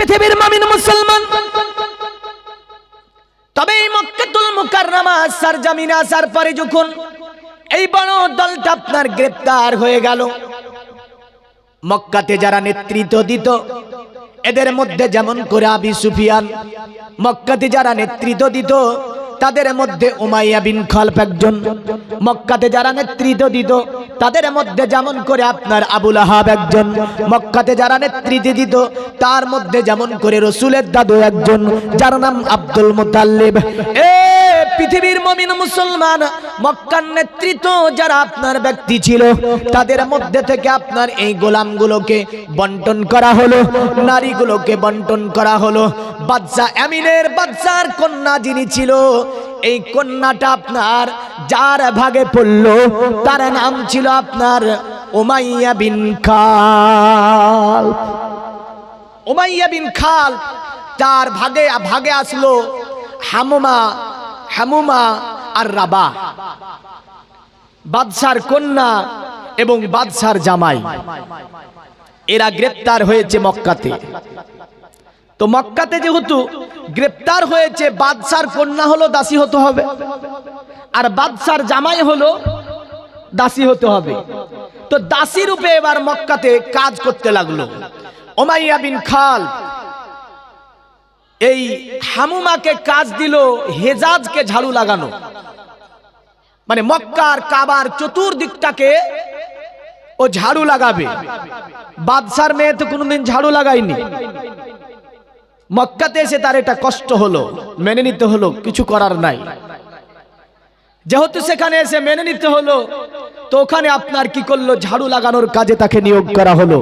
পৃথিবীর মামিন মুসলমান। তবে এই মক্কাতুল মুকাররামা সার জামিনে আসার পরে যখন এই বড় দলটা আপনার গ্রেপ্তার হয়ে গেল, মক্কাতে যারা নেতৃত্ব দিত, এদের মধ্যে যেমন করে আবি সুফিয়ান, মক্কাতে যারা নেতৃত্ব দিত তাদের মধ্যে উমাইয়া বিন খলফ একজন। মক্কাতে যারা নেতৃত্ব দিত, তাদের মধ্যে যেমন করে আপনার আবুল আহাব একজন। মক্কাতে যারা নেতৃত্ব দিত, তার মধ্যে যেমন করে রসুলের দাদু একজন, যার নাম আব্দুল মোতাল্লিব। এ পৃথিবীর মমিন মুসলমান, মক্কার নেতৃত্ব যারা আপনার ব্যক্তি ছিল, তাদের মধ্যে থেকে আপনার এই গোলামগুলোকে বন্টন করা হলো, নারীগুলোকে বন্টন করা হলো। বাচ্চা আমিনের বাচ্চার কন্যা যিনি ছিল, এই কন্যাটা আপনার যার ভাগে পড়ল, তার নাম ছিল আপনার ওমাইয়া বিন খাল। ওমাইয়া বিন খাল, তার ভাগে ভাগে আসলো হামুমা হামুমা আর রাবা। বাদশার কন্যা এবং বাদশার জামাই। এরা গ্রেপ্তার হয়েছে মক্কাতে। তো মক্কাতে যেহেতু গ্রেপ্তার হয়েছে, বাদশার কন্যা হলো দাসী হতে হবে। আর বাদশার জামাই হলো দাসী হতে হবে। তো দাসী রূপে এবার মক্কাতে কাজ করতে লাগল। ওমাইয়া বিন খাল এই হামুমাকে কাজ দিল হেজাজকে ঝাড়ু লাগানো। মানে মক্কার কাবার চতুর্দিকটাকে ও ঝাড়ু লাগাবে। বাদশার মেয়ে তো কোনোদিন ঝাড়ু লাগায়নি। মক্কাতে এসে তার এটা কষ্ট হলো, মেনে নিতে হলো, কিছু করার নাই। যেহেতু সেখানে এসে মেনে নিতে হলো, তো ওখানে আপনার কি করল? ঝাড়ু লাগানোর কাজে তাকে নিয়োগ করা হলো।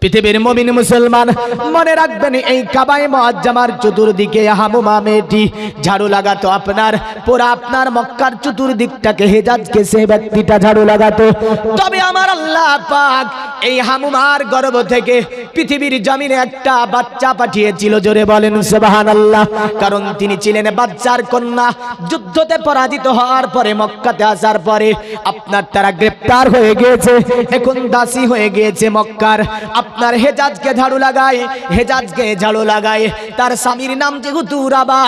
পৃথিবীর মমিন মুসলমান, মনে রাখবেন এই কাবাই মহাজ্জামার চতুর্দিকে হামুমা মেয়েটি ঝাড়ু লাগাতো আপনার, পুরা আপনার মক্কার চতুর্দিকটাকে হেজাজকে সে ব্যক্তিটা ঝাড়ু লাগাতো। তবে আমার আল্লাহ পাক এই হামুমার গর্ভ থেকে পৃথিবীর জমিনে একটা বাচ্চা পাঠিয়েছিল, জোরে বলেন সুবাহান আল্লাহ কারণ তিনি ছিলেন বাচ্চার কন্যা, যুদ্ধতে পরাজিত হওয়ার পরে, মক্কাতে আসার পরে আপনার তারা গ্রেপ্তার হয়ে গিয়েছে, এখন দাসী হয়ে গিয়েছে মক্কার। আপনার হেজাজকে ঝাড়ু লাগায় হেজাজকে ঝাড়ু লাগায় তার স্বামীর নাম যেহেতু রাবা,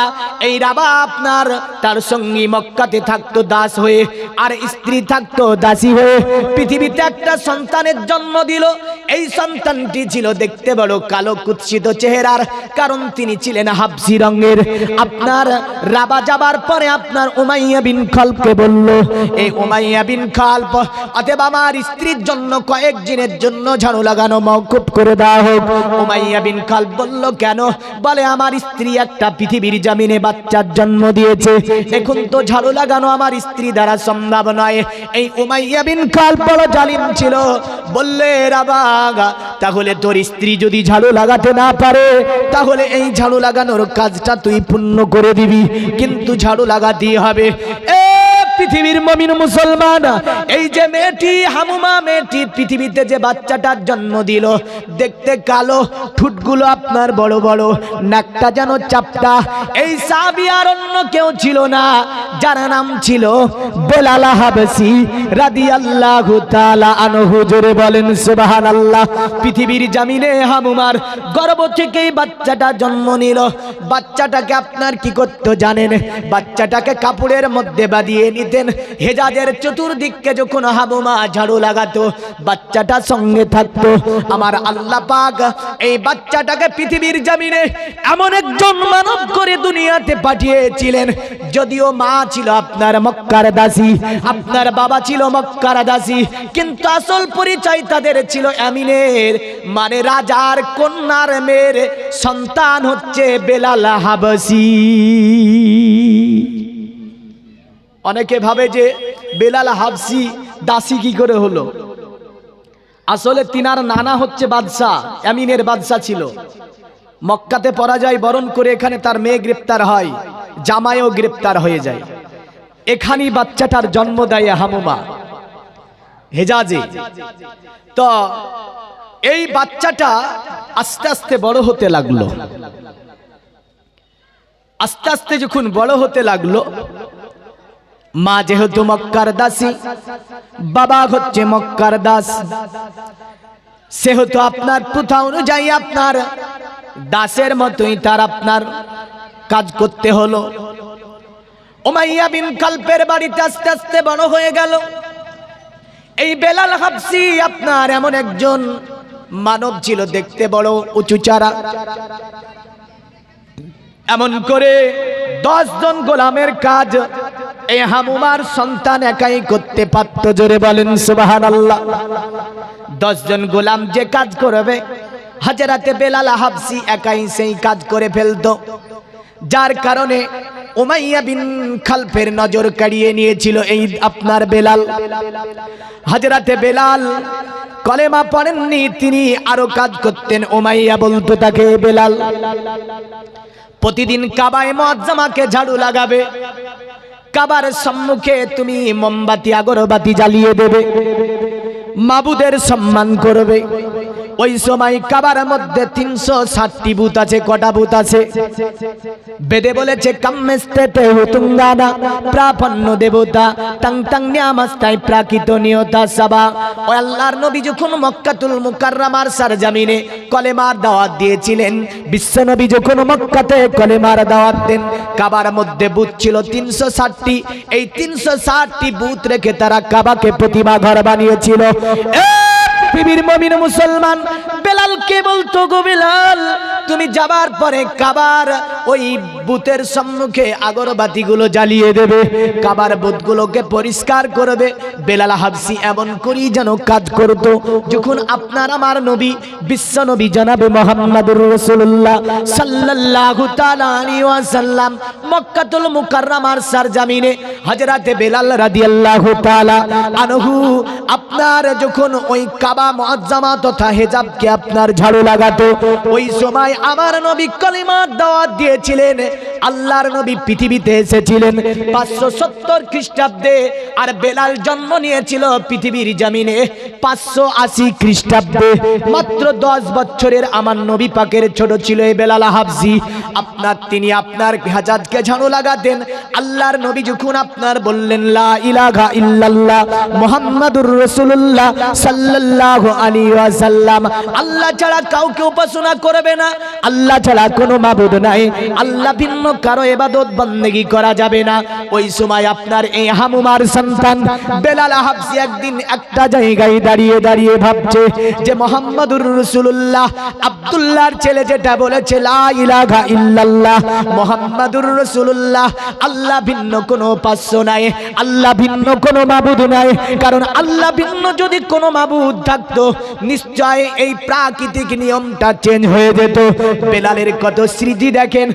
এই রাবা আপনার তার সঙ্গী মক্কাতে থাকতো দাস হয়ে, আর স্ত্রী থাকতো দাসী হয়ে। পৃথিবীতে একটা সন্তানের জন্ম দিল, এই সন্তানটি ছিল দেখতে বড় কালো কুৎসিত চেহারার, কারণ তিনি ছিলেন হাফসি রঙের। আপনার রাবা যাবার পরে আপনার উমাইয়া বিন খালকে বলল এই উমাইয়া বিন খালপ, অতএব আমার স্ত্রীর জন্য কয়েক দিনের জন্য ঝাড়ু লাগানো মওকুফ করে দেওয়া হোক। উমাইয়া বিন খালপ বলল, কেন? বলে, আমার স্ত্রী একটা পৃথিবীর জমিনে বাচ্চার জন্ম দিয়েছে। এখন তো, ঝাড়ু লাগানো আমার স্ত্রী দ্বারা সম্ভব নয়। এই উমাইয়া বিন খালপ বড় জালিম ছিল। বললে রাবাগা তাহলে তোর স্ত্রী যদি ঝাড়ু লাগাতে না পারে, তাহলে এই ঝাড়ু লাগানোর কাজটা তুই পূর্ণ করে দিবি। কিন্তু ঝাড়ু লাগাতেই হবে। এ পৃথিবীর মমিন মুসলমান। এই যে মেয়েটি, হামুমা মেয়েটি, পৃথিবীতে যে বাচ্চাটার জন্ম দিল, দেখতে কালো, ঠুটগুলো আপনার বড় বড়, নাকটা যেন চাপটা। এই সাবি আর অন্য কেউ ছিল না, যার নাম ছিল বেলাল হাবসি রাদিয়াল্লাহু তাআলা আনহু। জোরে বলেন, সুবহানাল্লাহ। পৃথিবীর জামিনে হামুমার গর্ভ থেকেই বাচ্চাটা জন্ম নিল। বাচ্চাটাকে আপনার কি করতে জানেন? বাচ্চাটাকে কাপড়ের মধ্যে বাঁধিয়ে নিতেন হেজাজের চতুর্দিককে যখন হাবুমা ঝাড়ু লাগাতো, বাচ্চাটা সঙ্গে থাকতো। আমার আল্লাহ পাক এই বাচ্চাটাকে পৃথিবীর জমিনে এমন একজন মানব করে দুনিয়াতে পাঠিয়েছিলেন। যদিও মা ছিল আপনার মক্কার দাসী, আপনার বাবা ছিল মক্কার দাসী, কিন্তু আসল পরিচয় তাদের ছিল আমিনের। মানে রাজার কন্যার মেয়ের সন্তান হচ্ছে বেলাল হাবসি। অনেকে ভাবে যে বেলাল হাবসি দাসী কি করে হলো? আসলে তিনার নানা হচ্ছে বাদশাহ আমিনের বাদশাহ ছিল। মক্কাতে পরাজয় বরণ করে এখানে তার মেয়ে গ্রেপ্তার হয়, জামাইও গ্রেপ্তার হয়ে যায়। এখানেই বাচ্চাটার জন্ম দেয় হামুমা। হেজাজে। তো এই বাচ্চাটা আস্তে আস্তে বড় হতে লাগল। আস্তে আস্তে যখন বড় হতে লাগল মা যেহেতু মক্কার দাসী, বাবা হচ্ছে মক্কার দাস। সেহেতু আপনার প্রথা অনুযায়ী আপনার দাসের মতোই তার আপনার কাজ করতে হলো। ওমাইয়া বিন কাল্পের বাড়িতে আস্তে আস্তে বড় হয়ে গেল। এই বেলাল হাবসি আপনার এমন একজন মানব ছিল দেখতে বড় উঁচু চারা। এমন করে দশ জন গোলামের কাজ এ হামুমার সন্তান একাই করতে পারত, জোরে বলেন সুবাহান আল্লাহ দশ জন গোলাম যে কাজ করবে, হাজারাতে বেলাল হাবসি একাই সেই কাজ করে ফেলতো। যার কারণে উমাইয়া বিন খালফের নজর কাড়িয়ে নিয়েছিল এই আপনার বেলাল। হাজরাতে বেলাল কলেমা পড়েননি, তিনি আরও কাজ করতেন ওমাইয়া বলতো তাকে, বেলাল প্রতিদিন কাবায় মজ্জামাকে ঝাড়ু লাগাবে। কাবার সম্মুখে তুমি মোমবাতি, আগরবাতি জ্বালিয়ে দেবে। মাবুদের সম্মান করবে। ওই সময় কাবার মধ্যে তিনশো ষাটটি বুথ আছে, কটা বুথ আছে? বেদে বলেছে কাম্মেস্তেতে হুতুঙ্গানা, প্রাপন্ন দেবতা টাং টাং নিয়ামাস্তায় প্রাকৃত নিয়তা সাবা। ও আল্লাহর নবী যখন মক্কাতুল মুকাররামার সারজামিনে কলেমার দাওয়াত দিয়েছিলেন, বিশ্ব নবী যখন মক্কাতে কলেমার দাওয়াত দেন, কাবার মধ্যে বুথ ছিল তিনশো ষাটটি। এই তিনশো ষাটটি বুথ রেখে তারা কাবাকে প্রতিমা ঘর বানিয়েছিল। এ পৃথিবীর মমিন মুসলমান। বেলাল কে বলতো গো বেলাল তুমি যাবার পরে কাবার ওই বুথের সম্মুখে আগরবাতিগুলো জ্বালিয়ে দেবে, কাবার বুথগুলোকে পরিষ্কার করবে, বেলাল হাবসি এমন করি যেন কাজ করত, যখন আপনার আমার নবী, বিশ্ব নবী জানাবে মোহাম্মদুর রসুল্লাহ আলাইহি ওয়াসাল্লাম মক্কাতুল মুকাররমার সরজমিনে হযরতে বেলাল রাদিয়াল্লাহু তাআলা আনহু আপনার যখন ওই কাবা মুআজ্জামা তথা হেজাবকে আপনার ঝাড়ু লাগাতো, ওই সময় আমার নবী কলিমার দাওয়াত দিয়েছিলেন আল্লাহর নবী পৃথিবীতে এসেছিলেন। পাঁচশো সত্তর খ্রিস্টাব্দে আর বেলাল জন্ম নিয়েছিল পৃথিবীর জমিনে। পাঁচশো আশি খ্রিস্টাব্দে মাত্র দশ বছরের আমার নবী পাকের ছোট ছিল এই বেলাল হাফজি। আপনার তিনি আপনার হাজাজকে ঝাড়ু লাগাতেন। আল্লাহর নবী যখন আপনার বললেন, লা ইলাহা ইল্লাল্লাহ মুহাম্মাদুর রাসূলুল্লাহ সাল্লাল্লাহু আলাইহি ওয়াসাল্লাম, আল্লাহ ছাড়া কাউকে উপাসনা করবে না। আল্লাহ ছাড়া কোনো মাবুদ নাই। আল্লাহ ভিন্ন কারও ইবাদত বন্দেগী করা যাবে না। ওই সময় আপনার এই হামুমার সন্তান বেলাল হাবসি একদিন একটা জায়গায় দাঁড়িয়ে দাঁড়িয়ে ভাবছে যে মোহাম্মদুর রাসূলুল্লাহ, আব্দুল্লাহর ছেলে যেটা বলেছে মোহাম্মদুর রাসূলুল্লাহ, আল্লাহ ভিন্ন কোনো উপাস্য নাই, আল্লাহ ভিন্ন কোনো মাবুদ নাই, কারণ আল্লাহ ভিন্ন যদি কোনো মাবুদ থাকতো, নিশ্চয় এই প্রাকৃতিক নিয়মটা চেঞ্জ হয়ে যেত। বেলালের কত স্মৃতি দেখেন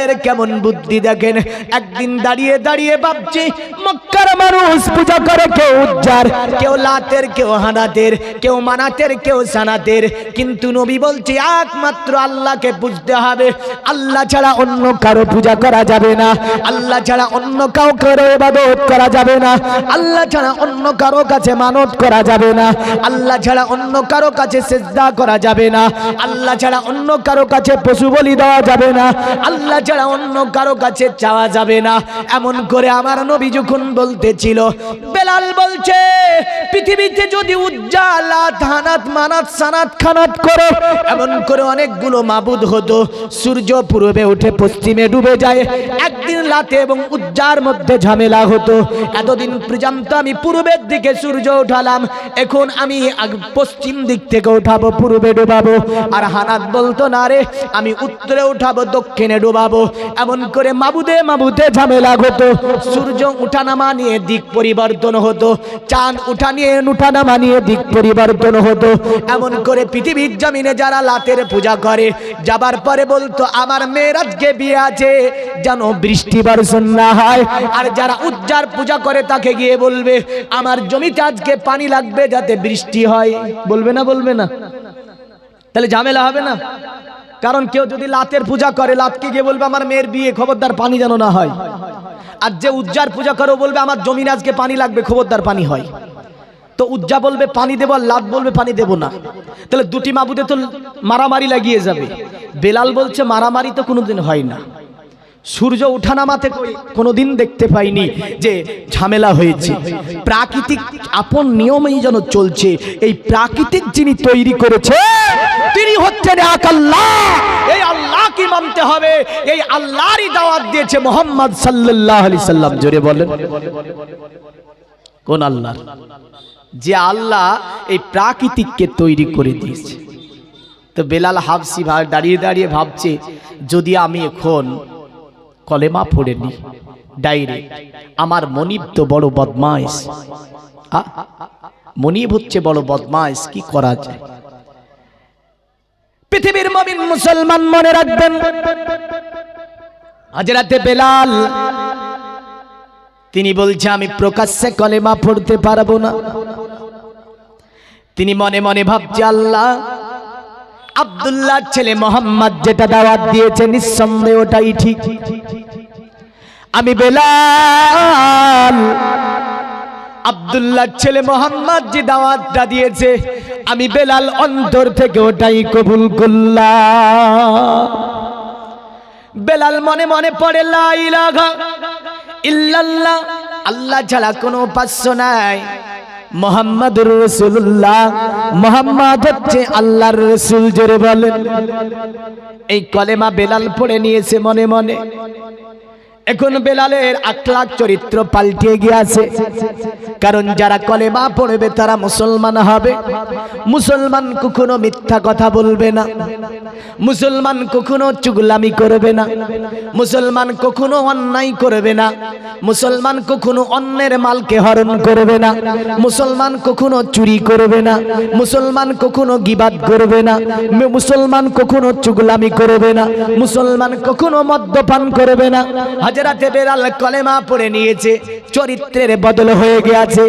বেলালের কেমন বুদ্ধি দেখেন? একদিন দাঁড়িয়ে দাঁড়িয়ে ভাবছি, মক্কার মানুষ পূজা করে কেউ উজ্জার, কেউ লাতের, কেউ হানাতের, কেউ মানাতের, কেউ সানাতের। কিন্তু নবী বলছে, একমাত্র আল্লাহকে বুঝতে হবে। আল্লাহ ছাড়া অন্য কারও পূজা করা যাবে না। আল্লাহ ছাড়া অন্য কাউ কারও ইবাদত করা যাবে না। আল্লাহ ছাড়া অন্য কারও কাছে মানত করা যাবে না। আল্লাহ ছাড়া অন্য কারও কাছে সেজদা করা যাবে না। আল্লাহ ছাড়া অন্য কারও কাছে পশু বলি দেওয়া যাবে না। আল্লাহ ছাড়া অন্য কারও কাছে চাওয়া যাবে না, এমন করে আমার নবী যখন বলতেছিল, বেলাল বলছে, পৃথিবীতে যদি উজ্জালা ধানাত মানাত, সানাত, খানাত করে, এমন করে অনেকগুলো মাবুদ হতো, সূর্য পূর্বে উঠে পশ্চিমে ডুবে যায়, একদিন রাতে এবং উজ্জার মধ্যে ঝামেলা হতো, এতদিন পর্যন্ত আমি পূর্বের দিকে সূর্য উঠালাম, এখন আমি পশ্চিম দিক থেকে উঠাবো, পূর্বে ডুবাবো, আর হানাত বলতো, না রে, আমি উত্তরে উঠাবো, দক্ষিণে ডুবাবো। এমন করে মাবুদে মাবুদে ঝামেলা হতো সূর্য উঠানামা নিয়ে দিক পরিবর্তন হতো। চাঁদ উঠা নিয়ে উঠানামা নিয়ে দিক পরিবর্তন হতো। এমন করে পৃথিবীর জমিনে যারা লাতের পূজা করে, যাবার পরে বলতো, আমার মেয়ের আজকে বিয়ে আছে। যেন বৃষ্টি বর্ষণ না হয়। আর যারা উজ্জার পূজা করে তাকে গিয়ে বলবে, আমার জমিতে আজকে পানি লাগবে যাতে বৃষ্টি হয়। বলবে না বলবে না। তাহলে ঝামেলা হবে না? কারণ কেউ যদি লাতের পূজা করে, লাতকে গিয়ে বলবে, আমার মেয়ের বিয়ে, খবরদার পানি যেন না হয়। আর যে উজ্জার পূজা করে বলবে, আমার জমিন আজকে পানি লাগবে, খবরদার পানি হয়। তো উজ্জা বলবে, পানি দেবো আর লাত বলবে, পানি দেবো না। তাহলে দুটি মাবুদে তো মারামারি লাগিয়ে যাবে। বেলাল বলছে, মারামারি তো কোনোদিন হয় না। সূর্য উঠানামাতে কই কোনোদিন দেখতে পাইনি যে ঝামেলা হয়েছে। প্রাকৃতিক আপন নিয়মেই যেন চলছে, এই প্রাকৃতিক যিনি তৈরি করেছে, তিনি হচ্ছেন এক আল্লাহ। এই আল্লাহকে মানতে হবে, এই আল্লাহরই দাওয়াত দিয়েছে মোহাম্মদ সাল্লাল্লাহু আলাইহি সাল্লাম। জোরে বলেন। কোন আল্লাহ? যে আল্লাহ এই প্রাকৃতিককে তৈরি করে দিয়েছে। তো বেলাল ভাই দাঁড়িয়ে দাঁড়িয়ে ভাবছে, যদি আমি এখন কলেমা পড়ে নি ডাইরেক্ট আমার মনিব তো বড় বদমাইশ। মনিব হচ্ছে বড় বদমাইশ, কি করা যায়? পৃথিবীর মমিন মুসলমান মনে রাখবেন হাজরাতে বেলাল, তিনি বলছে, আমি প্রকাশ্যে কলেমা পড়তে পারব না। তিনি মনে মনে ভাবছে, আল্লাহ আব্দুল্লাহ ছেলে মোহাম্মদ যেটা দাওয়াত দিয়েছে, নিঃসন্দেহ ওটাই ঠিক। আমি বেলাল আব্দুল্লাহ ছেলে মোহাম্মদ যে দাওয়াতটা দিয়েছে, আমি বেলাল অন্তর থেকে ওটাই কবুল করলাম। বেলাল মনে মনে পড়ে, লা ইলাহা ইল্লাল্লাহ, আল্লাহ ছাড়া কোনো উপাস্য নাই। মোহাম্মদুর রসুল্লাহ মোহাম্মদ হচ্ছে আল্লাহর রসুল, জোরে বলেন। এই কলেমা বেলাল পড়ে নিয়েছে মনে মনে। এখন বেলালের আখলাখ চরিত্র পাল্টে গিয়েছে। কারণ যারা কলেমা পড়বে, তারা মুসলমান হবে। মুসলমান কখনো মিথ্যা কথা বলবে না। মুসলমান কখনো চুগলামি করবে না। মুসলমান কখনো অন্যায় করবে না। মুসলমান কখনো অন্যের মালকে হরণ করবে না। মুসলমান কখনো চুরি করবে না। মুসলমান কখনো গিবাদ করবে না। মুসলমান কখনো চুগলামি করবে না। মুসলমান কখনো মদ্যপান করবে না। হাজরাতে বেলাল কলেমা পড়ে নিয়েছে, চরিত্রের বদল হয়ে গেছে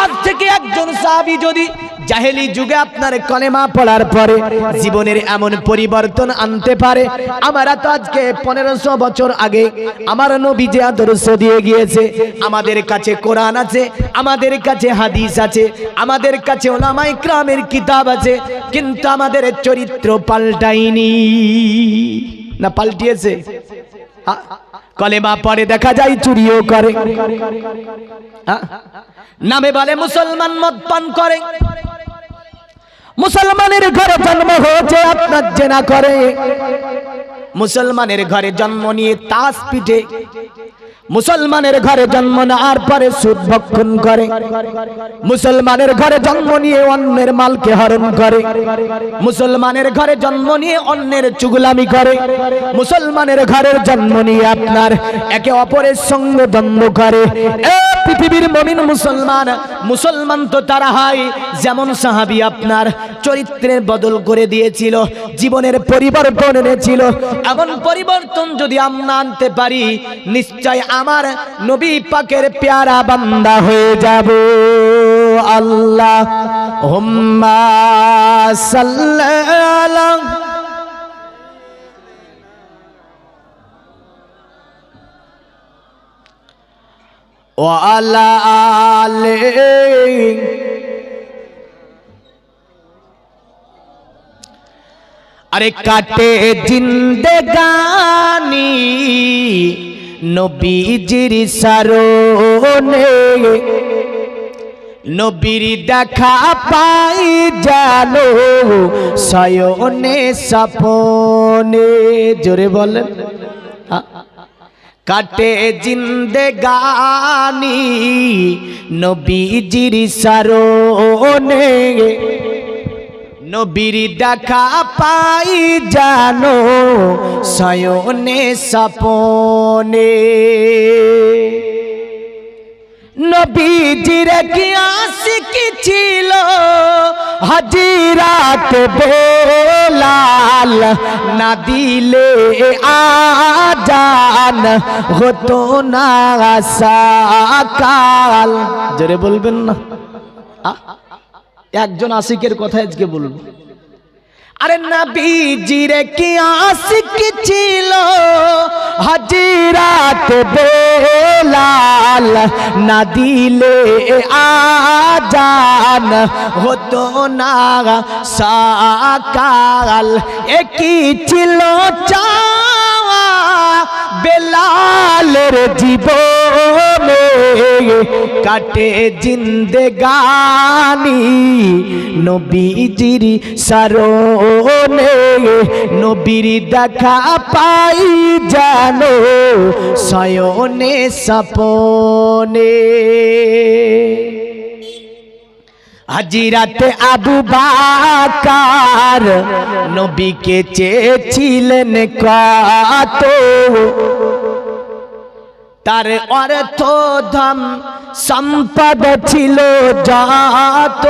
আজ থেকে একজন সাহাবী যদি জাহেলি যুগে আপনার কলেমা পড়ার পরে জীবনের এমন পরিবর্তন আনতে পারে, আমরা তো আজকে পনেরোশো বছর আগে আমার নবী যে আদর্শ দিয়ে গিয়েছে, আমাদের কাছে কোরআন আছে, আমাদের কাছে হাদিস আছে, আমাদের কাছে ওলামাই ক্রামের কিতাব আছে, কিন্তু আমাদের চরিত্র পাল্টাইনি না, পাল্টিয়েছে? কলেমা পরে দেখা যায়, চুরিও করে। আ? নামে বলে, মুসলমান মদ পান করে। মুসলমানের ঘরে জন্ম হয়েছে, আপনার জেনা করে। মুসলমানের ঘরে জন্ম নিয়ে তাস পিঠে মুসলমানের ঘরে জন্ম নেওয়ার পরে সুদ ভক্ষণ করে। মুসলমানের ঘরে জন্ম নিয়ে অন্যের মালকে হরণ করে। মুসলমানের ঘরে জন্ম নিয়ে অন্যের চুগলামি করে। মুসলমানের ঘরের জন্ম নিয়ে আপনার একে অপরের সঙ্গে দ্বন্দ্ব করে। পৃথিবীর মমিন মুসলমান মুসলমান তো তারা হয় যেমন সাহাবি আপনার চরিত্রের বদল করে দিয়েছিল, জীবনের পরিবর্তন এনেছিল। এমন পরিবর্তন যদি আমরা আনতে পারি, নিশ্চয় আমার নবী পাকের পেয়ারা বান্দা হয়ে যাব আল্লাহ হুম্মা সাল্লাল্লাহু وعلى آله আরে কাটে জিন্দেগানি নবীজির সারনে নবীর দেখা পাই জানো সয়নে সপনে জোরে বলেন? কাটে জিন্দেগানি নবীজির সারনে নবীর দেখা পাই জানো সয়নে সপনে নবীজির কি আশিকি ছিল? হাজিরাত বেলাল না দিলে আজান হতো না সাকাল। জোরে বলবেন না? আ? একজন আশিকের কথা আজকে বলব। আরে নবীজির কি আশিক ছিল? হাজিরাত বেলাল না দিলে আজান হতো না। সাকাল একই ছিল চাওয়া? বেলালের জীবনে কাটে জিন্দেগানি। নবীজির সারণে নবীর দেখা পাই জানো সয়নে সপনে হাজিরাতে আবু বাকার নবীকে চেয়েছিলেন কত তার অর্থ ধম সম্পদ ছিল যত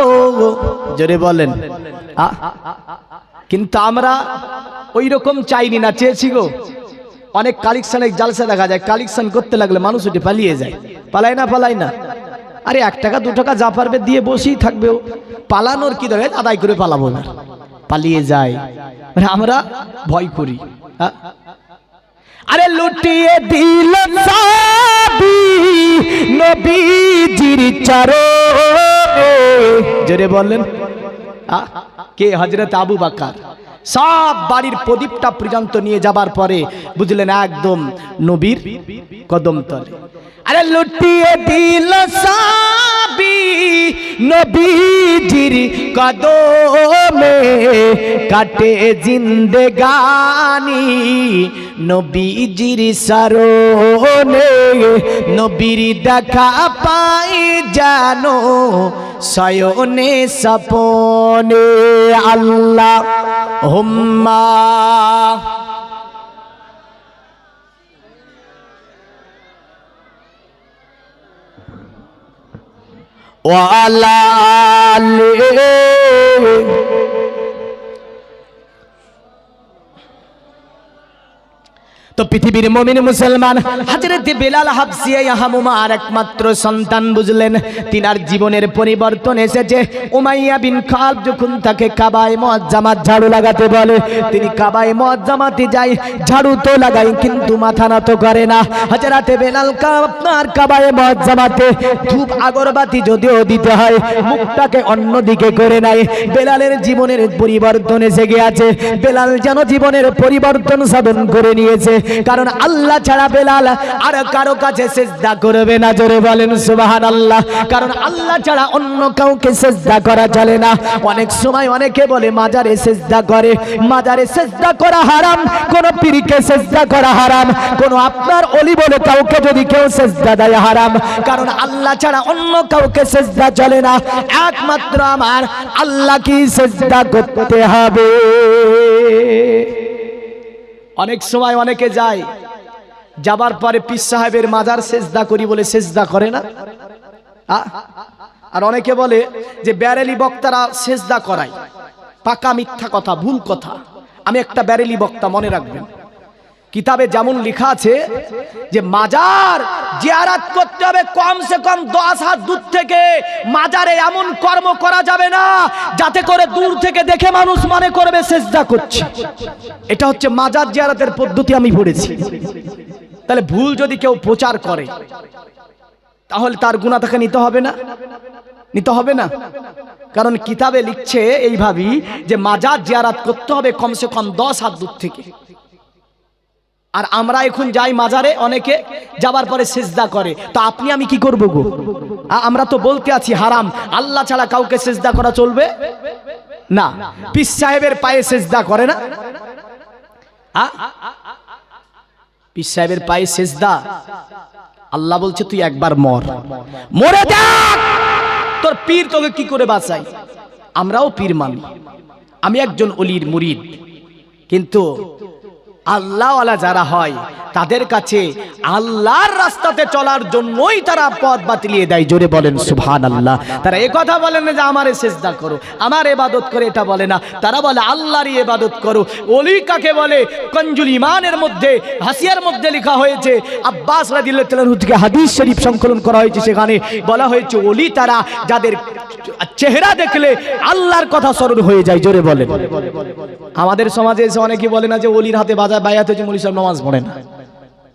জোরে বলেন। কিন্তু আমরা ওই রকম চাইনি না, চেয়েছি গো। অনেক কালেকশন জালসা দেখা যায়। কালেকশন করতে লাগলে মানুষ ওটি পালিয়ে যায়। পালায় না পালায় না। আরে এক টাকা, দু টাকা যা পারবে দিয়ে বসেই থাকবে পালানোর কি দরকার? আদায় করে পালাবো না। পালিয়ে যায়। মানে আমরা ভয় করি। আ? আরে লুটিয়ে দিল সাবি নবীজির চরণে। জোরে বললেন? কে? হজরত আবু বাকার। সব বাড়ির প্রদীপটা পর্যন্ত নিয়ে যাবার পরে বুঝলেন একদম নবীর কদম তলে আরে লুটিয়ে দিল সাবি নবীজির কদমে, কাটে জিন্দেগানি নবীজির সারণে। নবীর দেখা পাই জানো সয়নে সপনে আল্লাহ হুম্মা। ওয়ালা তো পৃথিবীর মমিন মুসলমান, হাজরতে বেলাল ইয়াহামুমা আর একমাত্র সন্তান বুঝলেন। তিনার জীবনের পরিবর্তন এসেছে। উমাইয়া বিন খাল যখন তাকে কাবায় মজ্জামাত ঝাড়ু লাগাতে বলে, তিনি কাবায় মজ্জামাতে যায়, ঝাড়ু তো লাগাই কিন্তু মাথা নত করে না। হাজরাতে বেলাল আপনার কাবায় মজ্জামাতে ধূপ আগরবাতি যদিও দিতে হয়, মুখটাকে অন্যদিকে করে নাই বেলালের জীবনের পরিবর্তন এসে গিয়েছে। বেলাল যেন জীবনের পরিবর্তন সাধন করে নিয়েছে। কারণ আল্লাহ ছাড়া বেলাল আর কারও কাছে সেজদা করবে না, জোরে বলেন সুবাহান আল্লাহ কারণ আল্লাহ ছাড়া অন্য কাউকে সেজদা করা চলে না। অনেক সময় অনেকে বলে, মাজারে সেজদা করে। মাজারে সেজদা করা হারাম, কোন পীরকে সেজদা করা হারাম, কোন আপনার অলি বলে কাউকে যদি কেউ সেজদা দেয় হারাম। কারণ আল্লাহ ছাড়া অন্য কাউকে সেজদা চলে না। একমাত্র আমার আল্লাহ কি সেজদা করতে হবে। অনেক সময় অনেকে যায়, যাবার পরে পিস সাহেবের মাজার সেজদা করি বলে সেজদা করে না। আর অনেকে বলে যে ব্যারেলি বক্তারা সেজদা করায়। পাকা মিথ্যা কথা, ভুল কথা। আমি একটা ব্যারেলি বক্তা, মনে রাখবেন। কিতাবে যেমন লেখা আছে যে মাজার জিয়ারাত করতে হবে কমসে কম দশ হাত দূর থেকে। মাজারে এমন কর্ম করা যাবে না, যাতে করে দূর থেকে দেখে মানুষ মনে করবে সেজদা করছে। এটা হচ্ছে মাজার জিয়ারাতের পদ্ধতি আমি পড়েছি। তাহলে ভুল যদি কেউ প্রচার করে, তাহলে তার গুণা তাকে নিতে হবে না? নিতে হবে না? কারণ কিতাবে লিখছে এইভাবেই যে মাজার জিয়ারাত করতে হবে কমসে কম দশ হাত দূর থেকে। আর আমরা এখন যাই মাজারে, অনেকে যাবার পরে সেজদা করে। তো আপনি, আমি কি করব গো? আমরা তো বলতে আছি হারাম। আল্লাহ ছাড়া কাউকে সেজদা করা চলবে? না। পিস সাহেবের পায়ে সেজদা করে না? পিস সাহেবের পায়ে সেজদা? আল্লাহ বলছে, তুই একবার মর। মরে যাক! তোর পীর তোকে কি করে বাঁচাই আমরাও পীর মানি। আমি একজন অলির মুরিদ। কিন্তু আল্লাহওয়ালা যারা হয়, তাদের কাছে আল্লাহর রাস্তাতে চলার জন্যই তারা পথ বাতিলিয়ে দেয়। জোরে বলেন সুভান আল্লাহ তারা এ কথা বলে না যে, আমারে সেজদা করো, আমার এবাদত করে এটা বলে না। তারা বলে, আল্লাহরই এবাদত করো। অলি কাকে বলে? কঞ্জুল ইমানের মধ্যে, হাসিয়ার মধ্যে লেখা হয়েছে, আব্বাস তাআলা থেকে হাদিস শরীফ সংকলন করা হয়েছে সেখানে। বলা হয়েছে অলি তারা যাদের চেহারা দেখলে আল্লাহর কথা স্মরণ হয়ে যায়, জোরে বলে আমাদের সমাজে এসে অনেকে বলে না যে অলির হাতে বাজায় বায়াত হয়েছে, মলি সব নামাজ পড়ে না।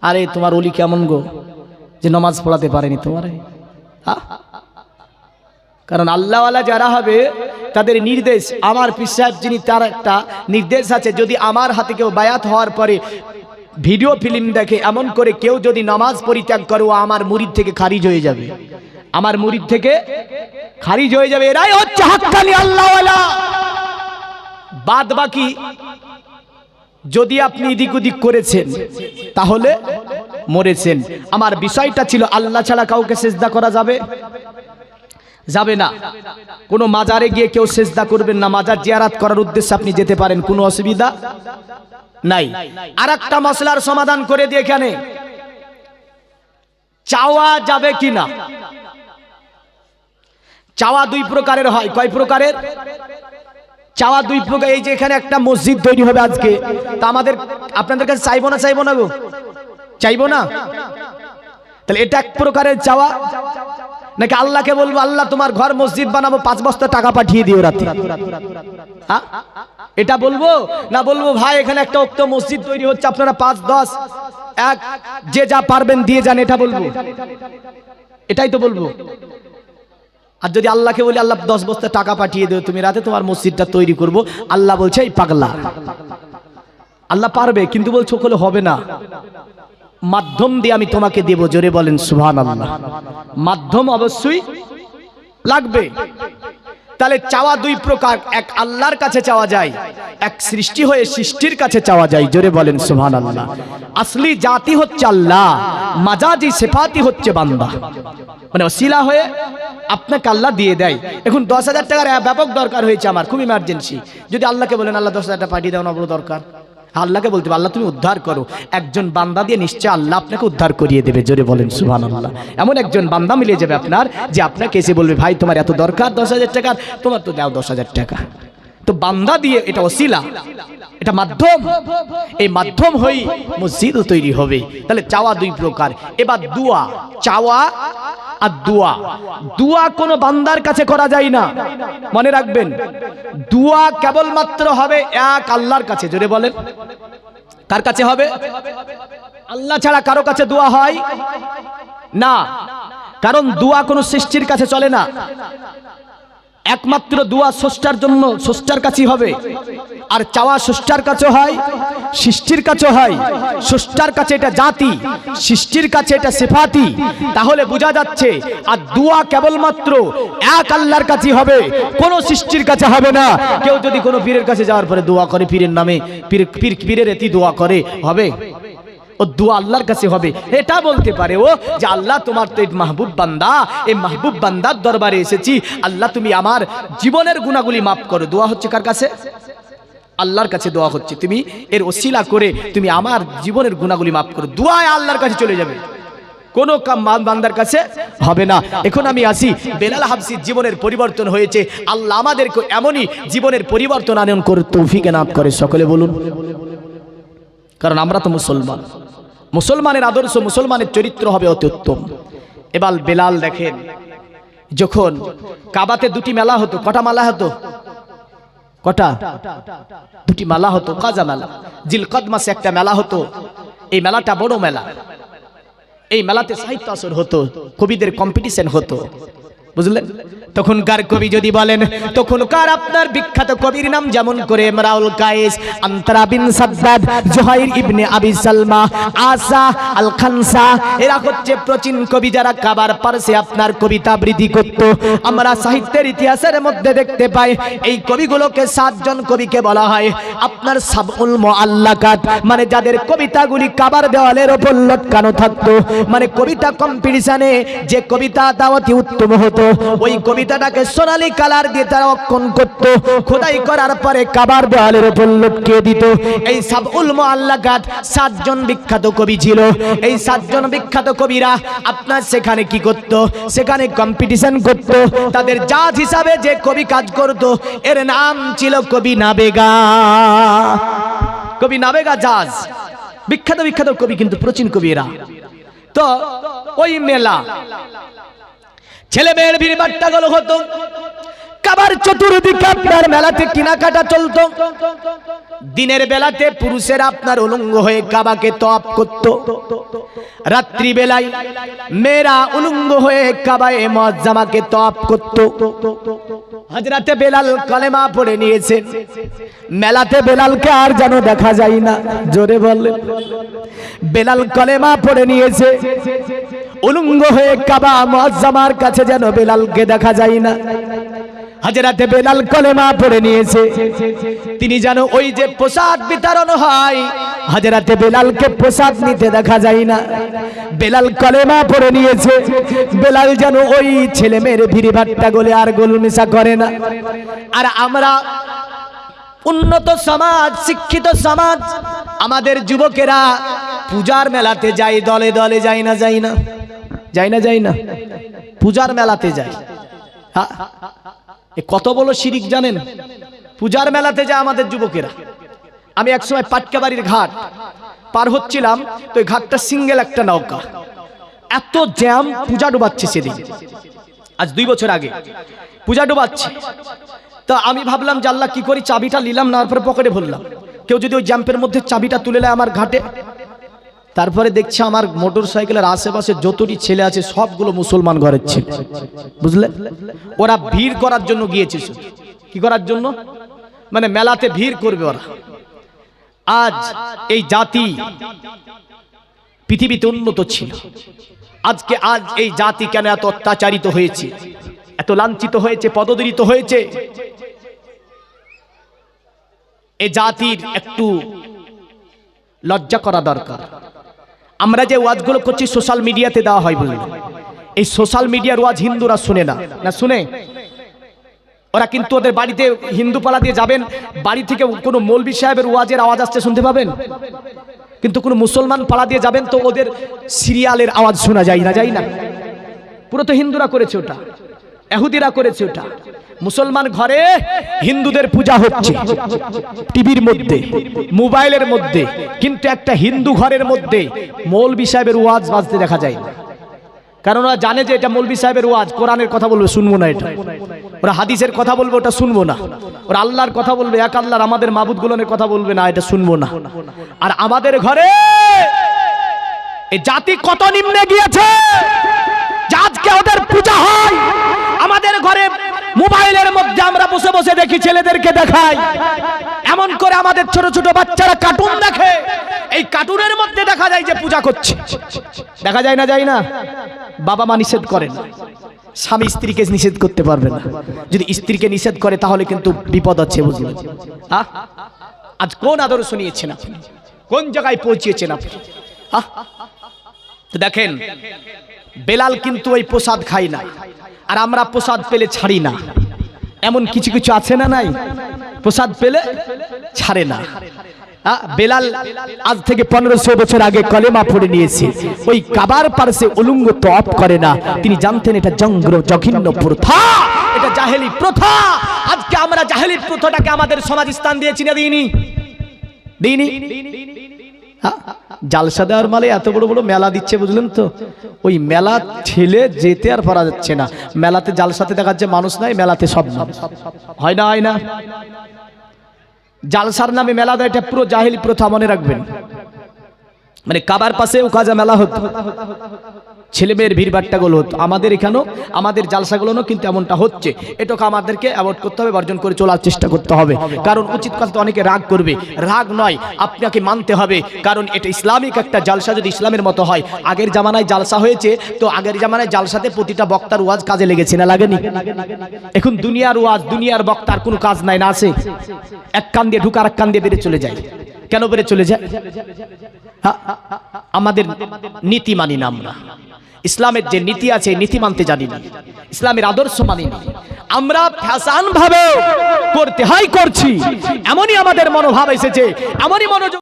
আরে, তোমার অলি কেমন গো? যে নামাজ পড়াতে পারেনি তোমারে? কারণ আল্লাহওয়ালা যারা হবে, তাদের নির্দেশ, আমার পিস সাহেব যিনি, তার একটা নির্দেশ আছে, যদি আমার হাতে কেউ বায়াত হওয়ার পরে ভিডিও ফিল্ম দেখে, এমন করে কেউ যদি নামাজ পরিত্যাগ করে, ও আমার মুরিদ থেকে খারিজ হয়ে যাবে। আমার মুরিদ থেকে খারিজ হয়ে যাবে। এরাই হচ্ছে হাক্কানি আল্লাহওয়ালা। বাদ বাকি যদি আপনি এদিক ওদিক করেছেন, তাহলে মরেছেন। আমার বিষয়টা ছিল, আল্লাহ ছাড়া কাউকে সেজদা করা যাবে? যাবে না। কোনো মাজারে গিয়ে কেউ সেজদা করবেন না। মাজার জিয়ারাত করার উদ্দেশ্যে আপনি যেতে পারেন, কোনো অসুবিধা নাই। আর একটা মশলার সমাধান করে দিয়ে এখানে। চাওয়া যাবে কি না চাওয়া দুই প্রকারের হয়। কয় প্রকারের? চাওয়া দুই প্রকার, এই যে এখানে একটা মসজিদ তৈরি হবে আজকে, তা আমাদের, আপনাদের কাছে চাইব না চাইব না গো? চাইব না? তাহলে এটা এক প্রকারের চাওয়া। নাকি আল্লাহকে বলব, আল্লাহ, তোমার ঘর মসজিদ বানাবো, পাঁচ বস্তা টাকা পাঠিয়ে দিও রাতে? এটা বলব? না বলব, ভাই, এখানে একটা উক্ত মসজিদ তৈরি হচ্ছে, আপনারা পাঁচ, দশ, এক, যে যা পারবেন দিয়ে যান, এটা বলব? এটাই তো বলব। আর যদি আল্লাহকে বলি, আল্লাহ, দশ বস্তা টাকা পাঠিয়ে দেও, তুমি রাতে তোমার মসজিদটা তৈরি করব। আল্লাহ বলছে, এই পাগলা। আল্লাহ পারবে, কিন্তু বলছো হলে হবে না। মাধ্যম দিয়ে আমি তোমাকে দেব, জোরে বলেন সুহান আল্লাহ মাধ্যম অবশ্যই লাগবে। তাহলে চাওয়া দুই প্রকার, এক আল্লাহর কাছে চাওয়া যায়, এক সৃষ্টি হয়ে সৃষ্টির কাছে চাওয়া যায়, জোরে বলেন সুহান আল্লাহ আসলি জাতি হচ্ছে আল্লাহ, মাজাজি সেফাতি হচ্ছে বান্দা। মানে অশিলা হয়ে আপনাকে আল্লাহ দিয়ে দেয়। এখন দশ হাজার টাকার ব্যাপক দরকার হয়েছে আমার খুব ইমার্জেন্সি যদি আল্লাহকে বলেন, আল্লাহ দশ হাজার টাকা পাঠিয়ে দেওয়া বড় দরকার। আল্লাহকে বলতে আল্লাহ তুমি উদ্ধার করো। একজন বান্দা দিয়ে নিশ্চয় আল্লাহ আপনাকে উদ্ধার করিয়ে দেবে, জোরে বলেন সুহান আল্লাহ এমন একজন বান্দা মিলে যাবে আপনার, যে আপনাকে এসে বলবে, ভাই, তোমার এত দরকার দশ হাজার টাকার, তোমার তো দাও দশ হাজার টাকা। তো বান্দা দিয়ে এটা ওসিলা, এটা মাধ্যম। এই মাধ্যম হই মসজিদও তৈরি হবে। তাহলে চাওয়া দুই প্রকার। এবার দুয়া, চাওয়া আর দুয়া। দুয়া কোনো বান্দার কাছে করা যায় না। মনে রাখবেন, দুয়া কেবলমাত্র হবে এক আল্লাহর কাছে। জোরে বলেন। কার কাছে হবে? আল্লাহ ছাড়া কারও কাছে দোয়া হয়? না। কারণ দোয়া কোনো সৃষ্টির কাছে চলে না। একমাত্র দোয়া স্রষ্টার জন্য স্রষ্টার কাছেই হবে। আর চাওয়া স্রষ্টার কাছে হয়, সৃষ্টির কাছে হয়। স্রষ্টার কাছে এটা জাতি, সৃষ্টির কাছে এটা সেফাতি। তাহলে বোঝা যাচ্ছে, আর দোয়া কেবলমাত্র এক আল্লাহর কাছেই হবে, কোনো সৃষ্টির কাছে হবে না। কেউ যদি কোনো পীরের কাছে যাওয়ার পরে দোয়া করে, পীরের নামে, পীর পীরের এতি দোয়া করে, হবে? ও দোয়া আল্লাহর কাছে হবে। এটা বলতে পারে ও যে, আল্লাহ, তোমার তো এই মাহবুব বান্দা, এই মাহবুব বান্দার দরবারে এসেছি। আল্লাহ, তুমি আমার জীবনের গুণাগুলি মাফ করো। দোয়া হচ্ছে কার কাছে? আল্লাহর কাছে দোয়া হচ্ছে। তুমি এর ওসিলা করে তুমি আমার জীবনের গুণাগুলি মাফ করো। দোয়ায় আল্লাহর কাছে চলে যাবে। কোনো কাম বান- বান্দার কাছে হবে না। এখন আমি আসি। বেলাল হাফসির জীবনের পরিবর্তন হয়েছে। আল্লাহ আমাদেরকে এমনই জীবনের পরিবর্তন আনয়ন করে তৌফিক নাম করে। সকলে বলুন। কারণ আমরা তো মুসলমান। মুসলমানের আদর্শ, মুসলমানের চরিত্র হবে অতি উত্তম। এবার বেলাল দেখেন, যখন কাবাতে দুটি মেলা হতো, কটা মেলা হতো? কটা? দুটি মেলা হতো, কাজা মেলা। জিলকদ মাসে একটা মেলা হতো। এই মেলাটা বড় মেলা। এই মেলাতে সাহিত্য আসর হতো, কবিদের কম্পিটিশন হতো। বুঝলেন তখনকার কবি যদি বলেন, তখনকার আপনার বিখ্যাত কবির নাম যেমন করে ইমরাউল কায়েস আন্তরা বিন সাদ্দাদ, জুহাইর ইবনে আবি সালমা আসা আল খানসা এরা হচ্ছে প্রাচীন কবি যারা কাবার পারসে আপনার কবিতা আবৃত্তি করত। আমরা সাহিত্যের ইতিহাসের মধ্যে দেখতে পাই, এই কবিগুলোকে সাতজন কবিকে বলা হয়। আপনার সাবউল মুআল্লাকাত মানে যাদের কবিতাগুলি কাবার দেওয়ালের ওপর লটকানো থাকতো। মানে কবিতা কম্পিটিশনে যে কবিতা দাওয়াতি উত্তম হতো ওই কবিতাটাকে সোনালি কালার দিয়ে তারা অক্ষণ করত। খোদাই করার পরে কাবার দেওয়ালের ওপর লটকিয়ে দিত। এই সাবউল মুআল্লাকাত সাতজন বিখ্যাত কবি ছিল। এই সাতজন বিখ্যাত কবিরা আপনার সেখানে কি করত? সেখানে কম্পিটিশন করত। তাদের জাজ হিসাবে যে কবি কাজ করত, এর নাম ছিল কবি নাবেগা। কবি নাবেগা জাজ। বিখ্যাত বিখ্যাত কবি কিন্তু প্রাচীন কবি এরা তো ওই মেলা ছেলে মেয়ের ভিড় বাট্টা গুলো হতো। কাবার চতুর্দিকে আপনার মেলাতে কেনাকাটা চলতো। দিনের বেলাতে পুরুষের আপনার উলঙ্গ হয়ে কাবাকে তপ করত। রাত্রি বেলায় মেয়েরা উলঙ্গ হয়ে কাবায় মজ্জামাকে তপ করত। হাজরাতে বেলাল কলেমা পড়ে নিয়েছেন। মেলাতে বেলালকে আর যেন দেখা যায় না। জোরে বললেন। বেলাল কলেমা পড়ে নিয়েছে। উলঙ্গ হয়ে কাবা মুআজ্জামার কাছে যেন বেলালকে দেখা যায় না। হাজরাতে বেলাল কলেমা পড়ে নিয়েছে। তিনি যেন ওই যে প্রসাদ বিতরণ হয়, হাজরাতে বেলালকে প্রসাদ নিতে দেখা যায় না। বেলাল কলেমা পড়ে নিয়েছে। বেলাল যেন ওই ছেলে মেয়ের ভিড়ি ভাট্টা গলে আর গোলমেশা করে না। আর আমরা উন্নত সমাজ, শিক্ষিত সমাজ, আমাদের যুবকেরা পূজার মেলাতে যাই দলে দলে যাই না যাই না যাই না যাই না। পূজার মেলাতে যাই কত বড় শিরিক জানেন? পূজার মেলাতে যায় আমাদের যুবকেরা। আমি একসময় পাটকাবাড়ির ঘাট পার হচ্ছিলাম, তো ঘাটটা সিঙ্গেল একটা নৌকা। এত জ্যাম, পূজা ডুবাচ্ছে সেদিন। আজ দুই বছর আগে। পূজা ডুবাচ্ছে। তো আমি ভাবলাম যে আল্লাহ কি করি? চাবিটা নিলাম, না, তারপরে পকেটে ভরলাম। কেউ যদি ওই জ্যাম্পের মধ্যে চাবিটা তুলে নেয় আমার ঘাটে, তারপরে দেখছি আমার মোটর সাইকেলের আশেপাশে যতটি ছেলে আছে, সবগুলো মুসলমান ঘরের ছেলে। বুঝলে? ওরা ভিড় করার জন্য গিয়েছে। কি করার জন্য? মানে মেলাতে ভিড় করবে ওরা। আজ এই জাতি পৃথিবীতে উন্নত ছিল। আজকে আজ এই জাতি কেন এত অত্যাচারিত হয়েছে? এত লাঞ্ছিত হয়েছে? পদদলিত হয়েছে? এ জাতির একটু লজ্জা করা দরকার। আমরা যে ওয়াজগুলো করছি সোশ্যাল মিডিয়াতে দেওয়া হয় বলে। এই সোশ্যাল মিডিয়ার ওয়াজ হিন্দুরা শুনে না। না, শুনে? ওরা কিন্তু ওদের বাড়িতে হিন্দু পালা দিয়ে যাবেন, বাড়ি থেকে কোনো মৌলবি সাহেবের ওয়াজের আওয়াজ আসতে শুনতে পাবেন? কিন্তু কোনো মুসলমান পালা দিয়ে যাবেন তো ওদের সিরিয়ালের আওয়াজ শোনা যায় না যায় না? পুরো তো হিন্দুরা করেছে ওটা। এহুদিরা করেছে ওটা। মুসলমান ঘরে হিন্দুদের পূজা হচ্ছে, টিভির মধ্যে, মোবাইলের মধ্যে, কিন্তু একটা হিন্দু ঘরের মধ্যে মৌলবি সাহেবের ওয়াজ বাজতে দেখা যায় না। কারণ ওরা জানে যে এটা মৌলবি সাহেবের ওয়াজ, কোরআনের কথা বলবে, শুনব না এটা। ওরা হাদিসের কথা বলবে, ওটা শুনব না। ওরা আল্লাহর কথা বলবে, এক আল্লাহর আমাদের মাবুদ গুলনের কথা বলবে, না, এটা শুনব না। আর আমাদের ঘরে জাতি কত নিম্নে গিয়েছে আজকে ওদের পূজা হয়। মোবাইলের মধ্যে আমরা বসে বসে দেখি ছেলেদেরকে দেখাই। এমন করে আমাদের ছোট ছোট বাচ্চারা কার্টুন দেখে। এই কার্টুনের মধ্যে দেখা যায় যে পূজা করছে। দেখা যায় না যায় না? বাবা মা নিষেধ করেন। স্বামী স্ত্রীকে নিষেধ করতে পারবে না। যদি স্ত্রীকে নিষেধ করে, তাহলে কিন্তু বিপদ আছে বুঝলেন আহ? আজ কোন আদর্শ নিয়েছেন আপনি? কোন জায়গায় পৌঁছিয়েছেন আপনি? দেখেন, বেলাল কিন্তু ওই প্রসাদ খাই না। আর আমরা প্রসাদ পেলে ছাড়ি না। এমন কিছু কিছু আছে না নাই? প্রসাদ পেলে ছাড়ে না। বেলাল আজ থেকে পনেরোশো বছর আগে কলেমা পড়ে নিয়েছে। ওই কাবার পার্শ্বে উলুঙ্গ তপ করে না। তিনি জানতেন এটা জঙ্গ্র জঘিন্য প্রথা। এটা জাহেলি প্রথা। আজকে আমরা জাহেলি প্রথাটাকে আমাদের সমাজ স্থান দিয়েছি না দিইনি? দিইনি? জালসা দেওয়ার মালে এত বড় বড় মেলা দিচ্ছে, বুঝলেন তো? ওই মেলা ছেলে যেতে আর পারা যাচ্ছে না। মেলাতে জালসাতে যে মানুষ নাই, মেলাতে সব হয় না হয় না? জালসার নামে মেলা দেয়, এটা পুরো জাহিল প্রথা, মনে রাখবেন। মানে কাবার পাশে উকাজা মেলা হতো। ছেলে মেয়ের ভিড়গুলো হতো। আমাদের এখানেও, আমাদের জালসাগুলো কিন্তু এমনটা হচ্ছে। এটাকে আমাদেরকে অ্যাভয়েড করতে হবে, বর্জন করে চলার চেষ্টা করতে হবে। কারণ উচিত কথা তো অনেকে রাগ করবে। রাগ নয়, আপনাকে মানতে হবে। কারণ এটা ইসলামিক একটা জালসা যদি ইসলামের মতো হয়। আগের জামানায় জালসা হয়েছে, তো আগের জামানায় জালসাতে প্রতিটা বক্তার ওয়াজ কাজে লেগেছে না লাগেনি? এখন দুনিয়ার ওয়াজ, দুনিয়ার বক্তার কোনো কাজ নাই না আছে? এক কান দিয়ে ঢুকার এক কান দিয়ে বেড়ে চলে যায়। কেন বেড়ে চলে যায়? আমাদের নীতি মানি না আমরা। ইসলামের যে নীতি আছে, নীতি মানতে জানি না। ইসলামের আদর্শ মানি না। আমরা ফ্যাশন ভাবে করতে হয় করছি। এমনই আমাদের মনোভাব এসেছে। এমনই মনোযোগ